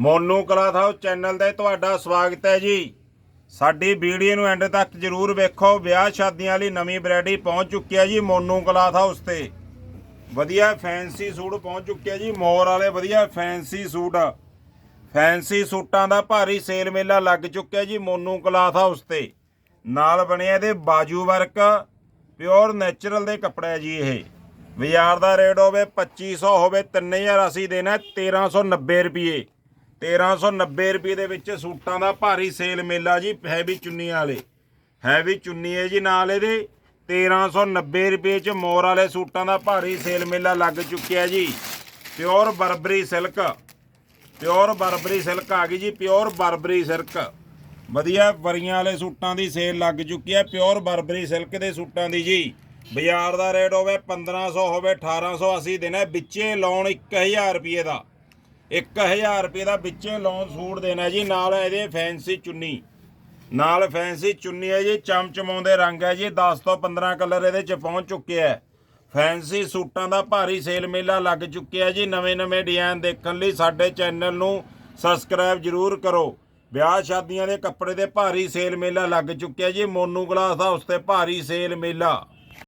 Monu cloth house channel ਤੇ ਤੁਹਾਡਾ ਸਵਾਗਤ ਹੈ ਜੀ। ਸਾਡੀ ਵੀਡੀਓ ਨੂੰ ਐਂਡ ਤੱਕ ਜਰੂਰ ਵੇਖੋ। ਵਿਆਹ ਸ਼ਾਦੀਆਂ ਲਈ ਨਵੀਂ ਵੈਰਾਈਟੀ ਪਹੁੰਚ ਚੁੱਕੀ ਹੈ ਜੀ ਮੋਨੂ ਕਲਾਥ ਹਾਊਸ ਤੇ। ਵਧੀਆ ਫੈਂਸੀ ਸੂਟ ਪਹੁੰਚ ਚੁੱਕਿਆ ਜੀ, ਮੋਰ ਵਾਲੇ ਵਧੀਆ ਫੈਂਸੀ ਸੂਟ। ਫੈਂਸੀ ਸੂਟਾਂ ਦਾ ਭਾਰੀ ਸੇਲ ਮੇਲਾ ਲੱਗ ਚੁੱਕਿਆ ਜੀ ਮੋਨੂ ਕਲਾਥ ਹਾਊਸ ਤੇ। ਨਾਲ ਬਣਿਆ ਇਹਦੇ ਬਾਜੂ ਵਰਕ, ਪਿਓਰ ਨੇਚਰਲ ਦੇ ਕੱਪੜਾ ਜੀ ਇਹ। ਬਾਜ਼ਾਰ ਦਾ ਰੇਟ ਹੋਵੇ 2500 ਹੋਵੇ 3000 ਅਸੀਂ ਦੇਣਾ 1390 ਰੁਪਏ। 1390 ਰੁਪਏ ਦੇ ਵਿੱਚ ਸੂਟਾਂ ਦਾ ਭਾਰੀ ਸੇਲ ਮੇਲਾ ਜੀ, ਹੈਵੀ ਚੁੰਨੀ ਵਾਲੇ। ਹੈਵੀ ਚੁੰਨੀ ਹੈ ਜੀ ਨਾਲ ਇਹਦੇ। 1390 ਰੁਪਏ ਚ ਮੋਰ ਵਾਲੇ ਸੂਟਾਂ ਦਾ ਭਾਰੀ ਸੇਲ ਮੇਲਾ ਲੱਗ ਚੁੱਕਿਆ ਜੀ। Pure Burberry silk. Pure Burberry silk ਆ ਗਈ ਜੀ, ਪਿਓਰ ਬਰਬਰੀ ਸਿਲਕ। ਵਧੀਆ ਵਰੀਆਂ ਵਾਲੇ ਸੂਟਾਂ ਦੀ ਸੇਲ ਲੱਗ ਚੁੱਕੀ ਹੈ, ਪਿਓਰ ਬਰਬਰੀ ਸਿਲਕ ਦੇ ਸੂਟਾਂ ਦੀ ਜੀ। ਬਾਜ਼ਾਰ ਦਾ ਰੇਟ ਹੋਵੇ 1500 ਹੋਵੇ 1800 ਅਸੀਂ ਦੇਣਾ ਵਿੱਚੇ ਲੋਨ 1000 ਰੁਪਏ ਦਾ। 1000 ਰੁਪਏ ਦਾ ਵਿੱਚੇ ਲੌਂਗ ਸੂਟ ਦੇਣਾ ਜੀ, ਨਾਲ ਇਹਦੇ ਫੈਂਸੀ ਚੁੰਨੀ। ਨਾਲ ਫੈਂਸੀ ਚੁੰਨੀ ਹੈ ਜੀ, ਚਮਚਮਾਉਂਦੇ ਰੰਗ ਹੈ ਜੀ 10 ਤੋਂ 15 ਕਲਰ ਇਹਦੇ ਚ ਪਹੁੰਚ ਚੁੱਕੇ ਹੈ। ਫੈਂਸੀ ਸੂਟਾਂ ਦਾ ਭਾਰੀ ਸੇਲ ਮੇਲਾ ਲੱਗ ਚੁੱਕਿਆ ਜੀ ਨਵੇਂ-ਨਵੇਂ ਡਿਜ਼ਾਈਨ ਦੇਖਣ ਲਈ ਸਾਡੇ ਚੈਨਲ ਨੂੰ ਸਬਸਕ੍ਰਾਈਬ ਜਰੂਰ ਕਰੋ। ਵਿਆਹ ਸ਼ਾਦੀਆਂ ਦੇ ਕੱਪੜੇ ਦੇ ਭਾਰੀ ਸੇਲ ਮੇਲਾ ਲੱਗ ਚੁੱਕਿਆ ਜੀ, ਮੋਨੂ ਗਲਾਸ ਹਾਊਸ ਤੇ ਭਾਰੀ ਸੇਲ ਮੇਲਾ।